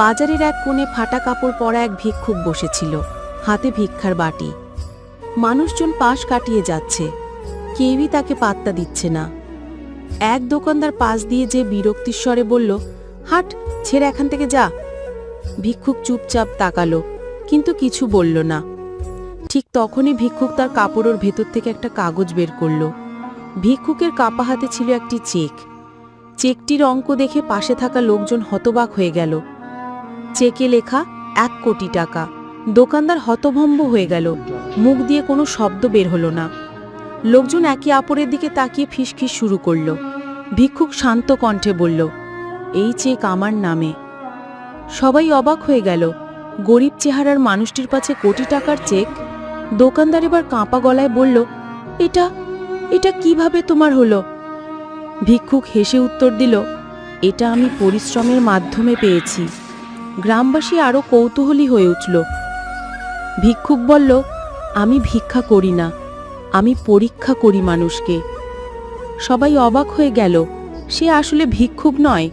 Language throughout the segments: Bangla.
বাজারের এক কোণে ফাটা কাপড় পরা এক ভিক্ষুক বসেছিল, হাতে ভিক্ষার বাটি। মানুষজন পাশ কাটিয়ে যাচ্ছে, কেউই তাকে পাত্তা দিচ্ছে না। এক দোকানদার পাশ দিয়ে যে বিরক্তিস্বরে বলল, হাট, ছেড়ে এখান থেকে যা। ভিক্ষুক চুপচাপ তাকালো, কিন্তু কিছু বলল না। ঠিক তখনই ভিক্ষুক তার কাপড়ের ভেতর থেকে একটা কাগজ বের করল। ভিক্ষুকের কাপা হাতে ছিল একটি চেক। চেকটির অঙ্ক দেখে পাশে থাকা লোকজন হতবাক হয়ে গেল। চেকে লেখা এক কোটি টাকা। দোকানদার হতভম্ব হয়ে গেল। মুখ দিয়ে কোনো শব্দ বের হলো না। লোকজন একে অপরের দিকে তাকিয়ে ফিসফিস শুরু করল। ভিক্ষুক শান্ত কণ্ঠে বলল, এই চেক আমার নামে। সবাই অবাক হয়ে গেল। গরিব চেহারার মানুষটির পাছে কোটি টাকার চেক। দোকানদার এবার কাঁপা গলায় বলল, এটা এটা কীভাবে তোমার হলো? ভিক্ষুক হেসে উত্তর দিল, এটা আমি পরিশ্রমের মাধ্যমে পেয়েছি। গ্রামবাসী আরও কৌতূহলী হয়ে উঠল। ভিক্ষুক বলল, আমি ভিক্ষা করি না, আমি পরীক্ষা করি মানুষকে। সবাই অবাক হয়ে গেল, সে আসলে ভিক্ষুক নয়।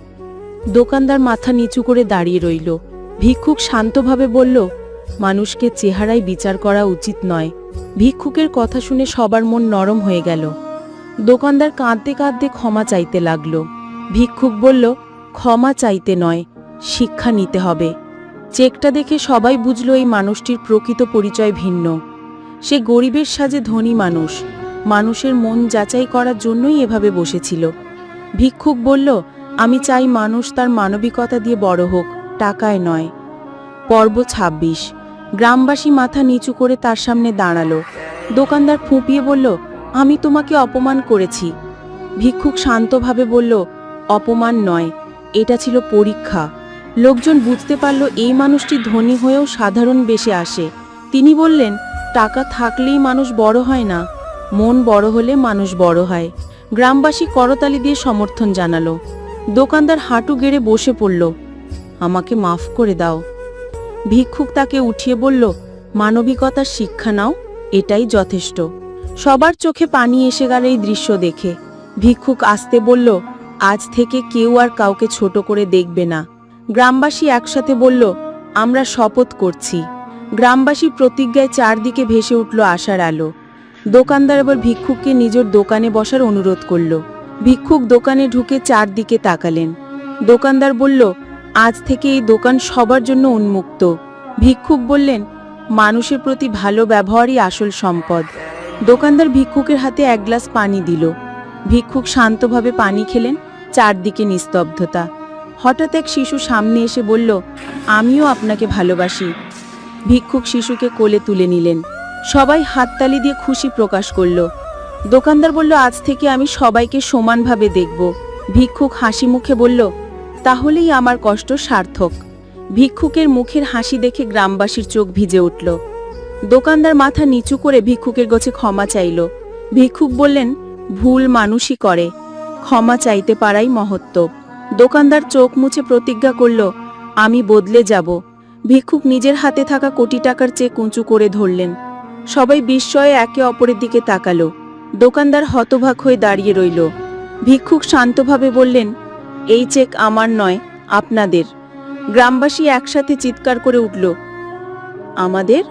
দোকানদার মাথা নিচু করে দাঁড়িয়ে রইল। ভিক্ষুক শান্তভাবে বলল, মানুষকে চেহারায় বিচার করা উচিত নয়। ভিক্ষুকের কথা শুনে সবার মন নরম হয়ে গেল। দোকানদার কাঁদতে কাঁদতে ক্ষমা চাইতে লাগল। ভিক্ষুক বলল, ক্ষমা চাইতে নয় শিক্ষা নিতে হবে। চেকটা দেখে সবাই বুঝল এই মানুষটির প্রকৃত পরিচয় ভিন্ন। সে গরিবের সাজে ধনী মানুষ। মানুষের মন যাচাই করার জন্যই এভাবে বসেছিল। ভিক্ষুক বলল, আমি চাই মানুষ তার মানবিকতা দিয়ে বড় হোক, টাকায় নয়। পর্ব ২৬ গ্রামবাসী মাথা নিচু করে তার সামনে দাঁড়াল। দোকানদার ফুঁপিয়ে বলল, আমি তোমাকে অপমান করেছি। ভিক্ষুক শান্তভাবে বলল, অপমান নয়, এটা ছিল পরীক্ষা। লোকজন বুঝতে পারল এই মানুষটি ধনী হয়েও সাধারণ বেশে আসে। তিনি বললেন, টাকা থাকলেই মানুষ বড় হয় না। মন বড় হলে মানুষ বড় হয়। গ্রামবাসী করতালি দিয়ে সমর্থন জানালো। দোকানদার হাঁটু গেড়ে বসে পড়ল। আমাকে মাফ করে দাও। ভিক্ষুক তাকে উঠিয়ে বলল, মানবিকতার শিক্ষা নাও, এটাই যথেষ্ট। সবার চোখে পানি এসে গেল এই দৃশ্য দেখে। ভিক্ষুক আসতে বলল, আজ থেকে কেউ আর কাউকে ছোট করে দেখবে না। গ্রামবাসী একসাথে বলল, আমরা শপথ করছি। গ্রামবাসী প্রতিজ্ঞায় চারদিকে ভেসে উঠল আশার আলো। দোকানদার এবার ভিক্ষুককে নিজের দোকানে বসার অনুরোধ করল। ভিক্ষুক দোকানে ঢুকে চারদিকে তাকালেন। দোকানদার বলল, আজ থেকে এই দোকান সবার জন্য উন্মুক্ত। ভিক্ষুক বললেন, মানুষের প্রতি ভালো ব্যবহারই আসল সম্পদ। দোকানদার ভিক্ষুকের হাতে এক গ্লাস পানি দিল। ভিক্ষুক শান্তভাবে পানি খেলেন, চারদিকে নিস্তব্ধতা। হঠাৎ এক শিশু সামনে এসে বলল, আমিও আপনাকে ভালোবাসি। ভিক্ষুক শিশুকে কোলে তুলে নিলেন। সবাই হাততালি দিয়ে খুশি প্রকাশ করল। দোকানদার বলল, আজ থেকে আমি সবাইকে সমানভাবে দেখব। ভিক্ষুক হাসি মুখে বলল, তাহলেই আমার কষ্ট সার্থক। ভিক্ষুকের মুখের হাসি দেখে গ্রামবাসীর চোখ ভিজে উঠল। দোকানদার মাথা নিচু করে ভিক্ষুকের গছে ক্ষমা চাইল। ভিক্ষুক বললেন, ভুল মানুষই করে। ক্ষমা চাইতে পারাই মহত্ব। দোকানদার চোখ মুছে প্রতিজ্ঞা করল, আমি বদলে যাব। ভিক্ষুক নিজের হাতে থাকা কোটি টাকার চেক উঁচু করে ধরলেন। সবাই বিস্ময়ে একে অপরের দিকে তাকালো। দোকানদার হতভাগ হয়ে দাঁড়িয়ে রইল। ভিক্ষুক শান্তভাবে বললেন, এই চেক আমার নয়, আপনাদের। গ্রামবাসী একসাথে চিৎকার করে উঠল, আমাদের?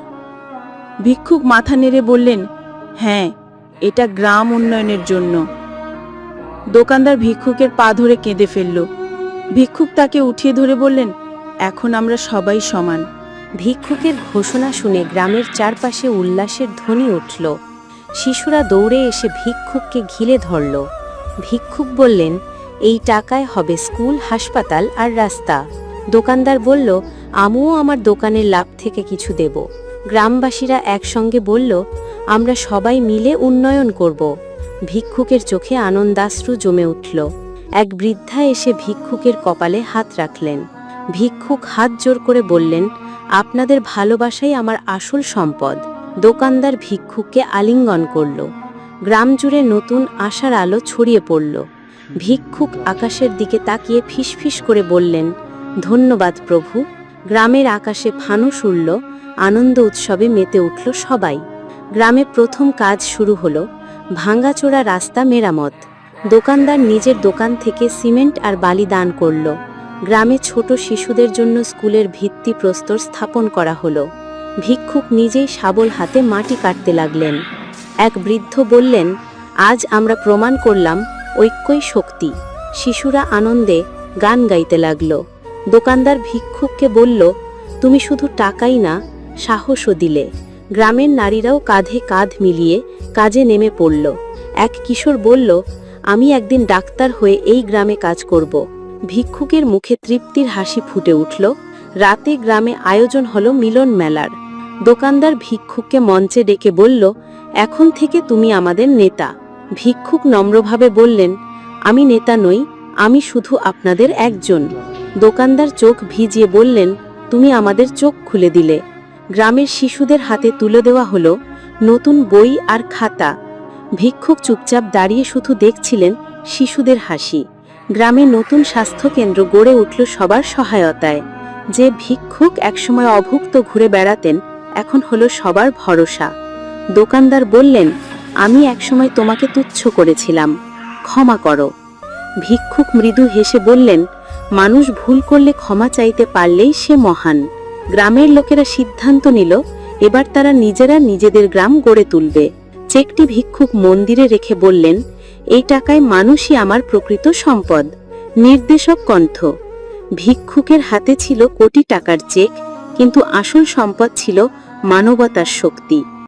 ভিক্ষুক মাথা নেড়ে বললেন হ্যাঁ এটা গ্রাম উন্নয়নের জন্য। দোকানদার ভিক্ষুকের পা ধরে কেঁদে ফেলল। ভিক্ষুক তাকে উঠিয়ে ধরে বললেন, এখন আমরা সবাই সমান। ভিক্ষুকের ঘোষণা শুনে গ্রামের চারপাশে উল্লাসের ধ্বনি উঠল। শিশুরা দৌড়ে এসে ভিক্ষুককে ঘিরে ধরল। ভিক্ষুক বললেন, এই টাকায় হবে স্কুল, হাসপাতাল আর রাস্তা। দোকানদার বলল, আমিও আমার দোকানের লাভ থেকে কিছু দেব। গ্রামবাসীরা একসঙ্গে বলল, আমরা সবাই মিলে উন্নয়ন করব। ভিক্ষুকের চোখে আনন্দাশ্রু জমে উঠল। এক বৃদ্ধা এসে ভিক্ষুকের কপালে হাত রাখলেন। ভিক্ষুক হাত জোর করে বললেন, আপনাদের ভালোবাসাই আমার আসল সম্পদ। দোকানদার ভিক্ষুককে আলিঙ্গন করল। গ্রাম জুড়ে নতুন আশার আলো ছড়িয়ে পড়ল। ভিক্ষুক আকাশের দিকে তাকিয়ে ফিসফিস করে বললেন, ধন্যবাদ প্রভু। গ্রামের আকাশে ফানুস উড়ল, আনন্দ উৎসবে মেতে উঠল সবাই। গ্রামে প্রথম কাজ শুরু হলো ভাঙ্গাচোরা রাস্তা মেরামত। দোকানদার নিজের দোকান থেকে সিমেন্ট আর বালি দান করল। গ্রামে ছোট শিশুদের জন্য স্কুলের ভিত্তি প্রস্তর স্থাপন করা হলো। ভিক্ষুক নিজেই শাবল হাতে মাটি কাটতে লাগলেন। এক বৃদ্ধ বললেন, আজ আমরা প্রমাণ করলাম ঐক্যই শক্তি। শিশুরা আনন্দে গান গাইতে লাগল। দোকানদার ভিক্ষুককে বলল, তুমি শুধু টাকাই না, সাহসও দিলে। গ্রামের নারীরাও কাঁধে কাঁধ মিলিয়ে কাজে নেমে পড়ল। এক কিশোর বলল, আমি একদিন ডাক্তার হয়ে এই গ্রামে কাজ করব। ভিক্ষুকের মুখে তৃপ্তির হাসি ফুটে উঠল। রাতে গ্রামে আয়োজন হলো মিলন মেলার। দোকানদার ভিক্ষুককে মঞ্চে ডেকে বলল, এখন থেকে তুমি আমাদের নেতা। ভিক্ষুক নম্রভাবে বললেন, আমি নেতা নই, আমি শুধু আপনাদের একজন। দোকানদার চোখ ভিজিয়ে বললেন, তুমি আমাদের চোখ খুলে দিলে। গ্রামের শিশুদের হাতে তুলে দেওয়া হলো নতুন বই আর খাতা। ভিক্ষুক চুপচাপ দাঁড়িয়ে শুধু দেখছিলেন শিশুদের হাসি। গ্রামে নতুন স্বাস্থ্যকেন্দ্র গড়ে উঠল সবার সহায়তায়। যে ভিক্ষুক একসময় অভুক্ত ঘুরে বেড়াতেন, এখন হলো সবার ভরসা। দোকানদার বললেন, আমি একসময় তোমাকে তুচ্ছ করেছিলাম, ক্ষমা করো। ভিক্ষুক মৃদু হেসে বললেন, মানুষ ভুল করলে ক্ষমা চাইতে পারলেই সে মহান। গ্রামের লোকেরা সিদ্ধান্ত নিল, এবার তারা নিজেরা নিজেদের গ্রাম গড়ে তুলবে। চেকটি ভিক্ষুক মন্দিরে রেখে বললেন, এই টাকায় মানুষই আমার প্রকৃত সম্পদ। নির্দেশক কণ্ঠ, ভিক্ষুকের হাতে ছিল কোটি টাকার চেক, কিন্তু আসল সম্পদ ছিল মানবতার শক্তি।